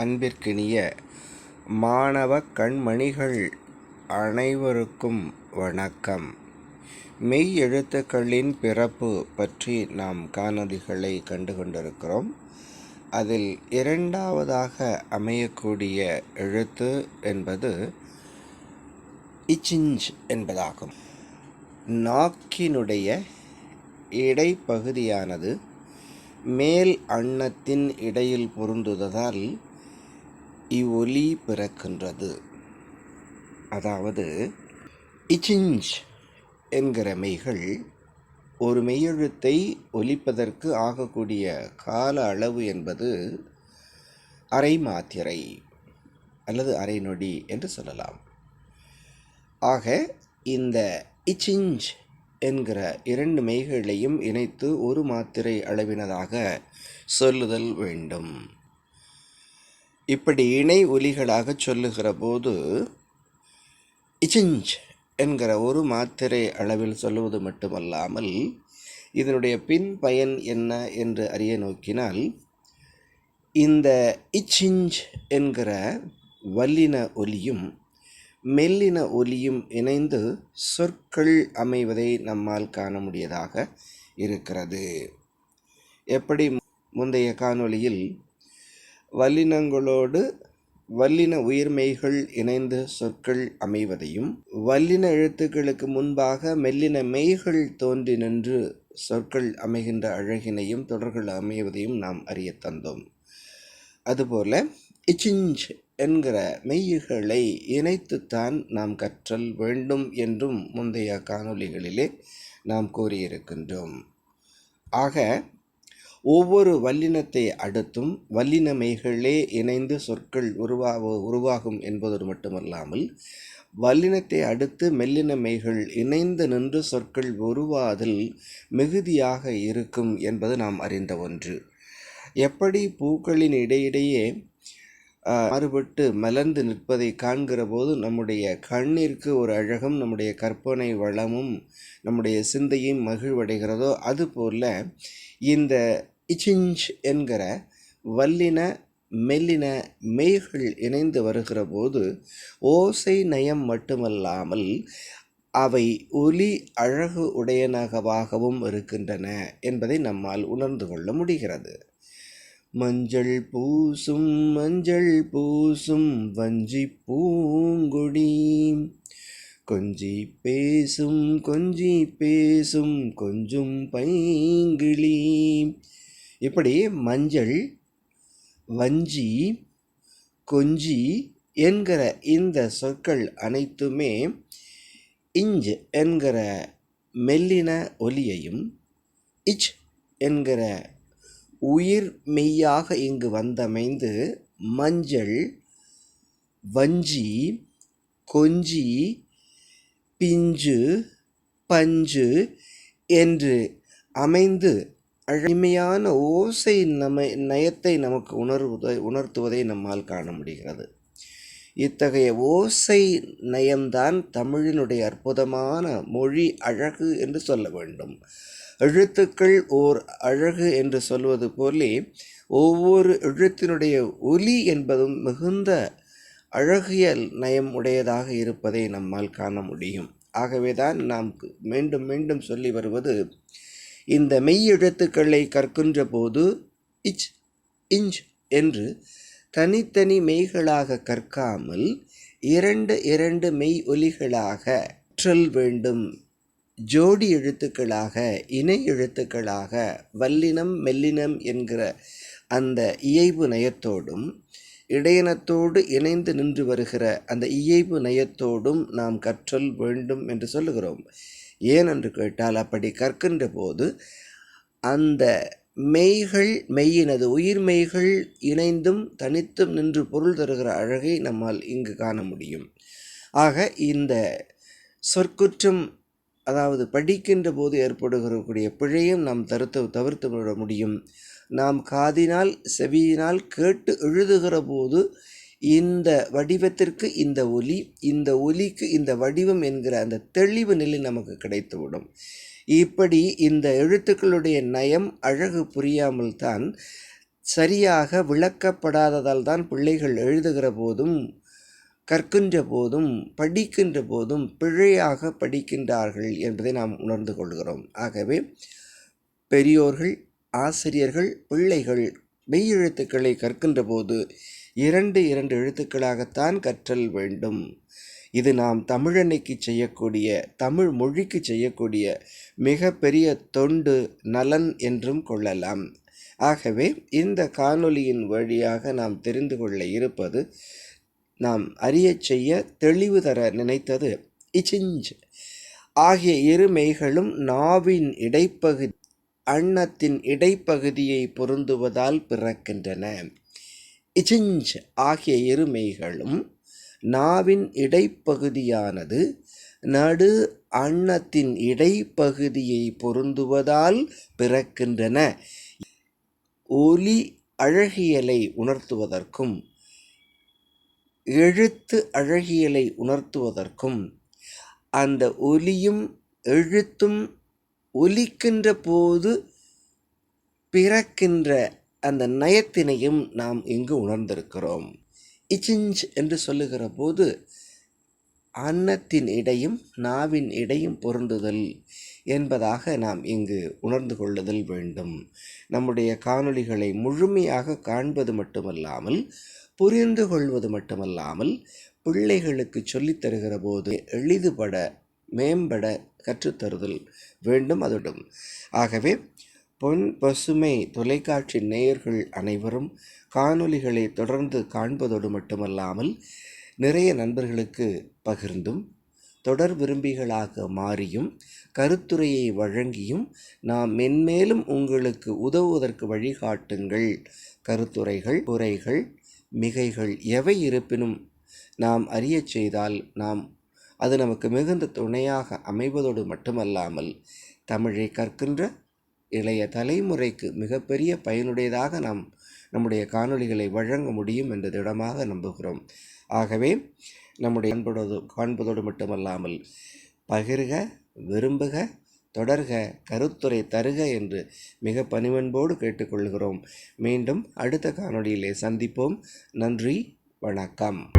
அன்பிற்கினிய மாணவ கண்மணிகள் அனைவருக்கும் வணக்கம். மெய் எழுத்துக்களின் பிறப்பு பற்றி நாம் காணொலிகளை கண்டு கொண்டிருக்கிறோம் அதில் இரண்டாவதாக அமையக்கூடிய எழுத்து என்பது இச்சிஞ்ச் என்பதாகும். நாக்கினுடைய இடைப்பகுதியானது மேல் அன்னத்தின் இடையில் பொருந்துவதால் இவ்வொலி பிறக்கின்றது. அதாவது இச்சிஞ்ச் என்கிற மெய்கள் ஒரு மெய்யெழுத்தை ஒலிப்பதற்கு ஆகக்கூடிய கால அளவு என்பது அரை மாத்திரை அல்லது அரை நொடி என்று சொல்லலாம். ஆக இந்த இச்சிஞ்ச் என்கிற இரண்டு மெய்களையும் இணைத்து ஒரு மாத்திரை அளவினதாக சொல்லுதல் வேண்டும். இப்படி இணை ஒலிகளாக சொல்லுகிற போது இச்சிஞ்ச் என்கிற ஒரு மாத்திரை அளவில் சொல்லுவது மட்டுமல்லாமல் இதனுடைய பின் பயன் என்ன என்று அறிய நோக்கினால் இந்த இச்சிஞ்ச் என்கிற வல்லின ஒலியும் மெல்லின ஒலியும் இணைந்து சொற்கள் அமைவதை நம்மால் காண முடியதாக இருக்கிறது. எப்படி முந்தைய காணொளியில் வல்லினங்களோடு வல்லின உயிர்மெய்கள் இணைந்த சொற்கள் அமைவதையும் வல்லின எழுத்துக்களுக்கு முன்பாக மெல்லின மெய்கள் தோன்றி நின்று சொற்கள் அமைகின்ற அழகினையும் தொடர்கள் அமைவதையும் நாம் அறிய தந்தோம். அதுபோல இச்சிஞ்ச் என்கிற மெய்யுகளை இணைத்துத்தான் நாம் கற்றல் வேண்டும் என்றும் முந்தைய காணொளிகளிலே நாம் கூறியிருக்கின்றோம். ஆக ஒவ்வொரு வல்லினத்தை அடுத்தும் வல்லின மெய்களே இணைந்து சொற்கள் உருவாக உருவாகும் என்பதோடு மட்டுமல்லாமல் வல்லினத்தை அடுத்து மெல்லின மெய்கள் இணைந்து நின்று சொற்கள் உருவாதல் மிகுதியாக இருக்கும் என்பது நாம் அறிந்த ஒன்று. எப்படி பூக்களின் இடையிடையே மாறுபட்டு மலர்ந்து நிற்பதை காண்கிற போது நம்முடைய கண்ணிற்கு ஒரு அழகும் நம்முடைய கற்பனை வளமும் நம்முடைய சிந்தையும் மகிழ்வடைகிறதோ அதுபோல இந்த இச்சிஞ்ச் என்கிற வல்லின மெல்லின மெய்கள் இணைந்து வருகிற போது ஓசை நயம் மட்டுமல்லாமல் அவை ஒலி அழகு உடையனகவாகவும் இருக்கின்றன என்பதை நம்மால் உணர்ந்து கொள்ள முடிகிறது. மஞ்சள் பூசும் மஞ்சள் பூசும் வஞ்சி பூங்குடி. கொஞ்சி பேசும் கொஞ்சி பேசும் கொஞ்சம் பைங்கிளி இப்படி மஞ்சள் வஞ்சி கொஞ்சி என்கிற இந்த சொற்கள் அனைத்துமே இஞ்ச் என்கிற மெல்லின ஒலியையும் இச் என்கிற உயிர் மெய்யாக இங்கு வந்தமைந்து மஞ்சள் வஞ்சி கொஞ்சி பிஞ்சு பஞ்சு என்று அமைந்து அழிமையான ஓசை நமை நயத்தை நமக்கு உணர்வதை உணர்த்துவதை நம்மால் காண முடிகிறது. இத்தகைய ஓசை நயம்தான் தமிழினுடைய அற்புதமான மொழி அழகு என்று சொல்ல வேண்டும். எழுத்துக்கள் ஓர் அழகு என்று சொல்வது போலே ஒவ்வொரு எழுத்தினுடைய ஒலி என்பதும் மிகுந்த அழகியல் நயம் உடையதாக இருப்பதை நம்மால் காண முடியும். ஆகவே தான் நாம் மீண்டும் மீண்டும் சொல்லி வருவது இந்த மெய் எழுத்துக்களை கற்கின்ற போது இச் இஞ்ச் என்று தனித்தனி மெய்களாக கற்காமல் இரண்டு இரண்டு மெய் ஒலிகளாக கற்றல் வேண்டும். ஜோடி எழுத்துக்களாக இணை எழுத்துக்களாக வல்லினம் மெல்லினம் என்கிற அந்த இயைபு நயத்தோடும் இடையனத்தோடு இணைந்து நின்று வருகிற அந்த இயைபு நயத்தோடும் நாம் கற்றல் வேண்டும் என்று சொல்லுகிறோம். ஏனென்று கேட்டால் அப்படி கற்கின்ற போது அந்த மெய்கள் மெய்யினது உயிர் மெய்கள் இணைந்தும் தனித்தும் நின்று பொருள் தருகிற அழகை நம்மால் இங்கு காண முடியும். ஆக இந்த சொற்குற்றம் அதாவது படிக்கின்ற போது ஏற்படுகிறக்கூடிய பிழையும் நாம் தருத்து தவிர்த்து விட முடியும். நாம் காதினால் செவியினால் கேட்டு எழுதுகிற போது இந்த வடிவத்திற்கு இந்த ஒலி இந்த ஒலிக்கு இந்த வடிவம் என்கிற அந்த தெளிவு நிலை நமக்கு கிடைத்துவிடும். இப்படி இந்த எழுத்துக்களுடைய நயம் அழகு புரியாமல் தான் சரியாக விளக்கப்படாததால் தான் பிள்ளைகள் எழுதுகிற போதும் கற்கின்ற போதும் படிக்கின்ற போதும் பிழையாக படிக்கின்றார்கள் என்பதை நாம் உணர்ந்து கொள்கிறோம். ஆகவே பெரியோர்கள் ஆசிரியர்கள் பிள்ளைகள் மெய்யெழுத்துக்களை கற்கின்ற போது இரண்டு இரண்டு எழுத்துக்களாகத்தான் கற்றல் வேண்டும். இது நாம் தமிழன்னைக்கு செய்யக்கூடிய தமிழ் மொழிக்கு செய்யக்கூடிய மிக பெரிய தொண்டு நலன் என்றும் கொள்ளலாம். ஆகவே இந்த காணொலியின் வழியாக நாம் தெரிந்து கொள்ள இருப்பது நாம் அறியச் செய்ய தெளிவு தர நினைத்தது. இச்சிஞ்ச். ஆகிய இரு மெய்களும் நாவின் இடைப்பகுதி அன்னத்தின் இடைப்பகுதியை பொருந்துவதால் பிறக்கின்றன. இச்சிஞ்ச். ஆகிய இரு மெய்களும் நாவின் இடைப்பகுதியானது நடு அன்னத்தின் இடைப்பகுதியை பொருந்துவதால் பிறக்கின்றன. ஒலி அழகியலை உணர்த்துவதற்கும் எழுத்து அழகியலை உணர்த்துவதற்கும் அந்த ஒலியும் எழுத்தும் ஒலிக்கின்ற போது பிறக்கின்ற அந்த நயத்தினையும் நாம் இங்கு உணர்ந்திருக்கிறோம். இச்சிஞ்ச் என்று சொல்லுகிற போது அன்னத்தின் இடையும் நாவின் இடையும் பொருந்துதல் என்பதாக நாம் இங்கு உணர்ந்து கொள்ளுதல் வேண்டும். நம்முடைய காணொளிகளை முழுமையாக காண்பது மட்டுமல்லாமல் புரிந்து கொள்வது மட்டுமல்லாமல் பிள்ளைகளுக்கு சொல்லித்தருகிற போது எளிதுபட மேம்பட கற்றுத்தருதல் வேண்டும் அதுடும். ஆகவே பொன் பசுமை தொலைக்காட்சி நேயர்கள் அனைவரும் காணொளிகளை தொடர்ந்து காண்பதோடு மட்டுமல்லாமல் நிறைய நண்பர்களுக்கு பகிர்ந்தும் தொடர் விரும்பிகளாக மாறியும் கருத்துரையை வழங்கியும் நாம் மென்மேலும் உங்களுக்கு உதவுவதற்கு வழிகாட்டுங்கள். கருத்துரைகள் குறைகள் மிகைகள் எவை இருப்பினும் நாம் அறியச் செய்தால் நாம் அது நமக்கு மிகுந்த துணையாக அமைவதோடு மட்டுமல்லாமல் தமிழை கற்கின்ற இளைய தலைமுறைக்கு மிகப்பெரிய பயனுடையதாக நாம் நம்முடைய காணொளிகளை வழங்க முடியும் என்ற திடமாக நம்புகிறோம். ஆகவே நம்முடைய அன்போடு காண்பதோடு மட்டுமல்லாமல் பகிர்க விரும்புக தொடர்க கருத்துரை தருக என்று மிக பணிவன்போடு கேட்டுக்கொள்கிறோம். மீண்டும் அடுத்த காணொளியிலே சந்திப்போம். நன்றி வணக்கம்.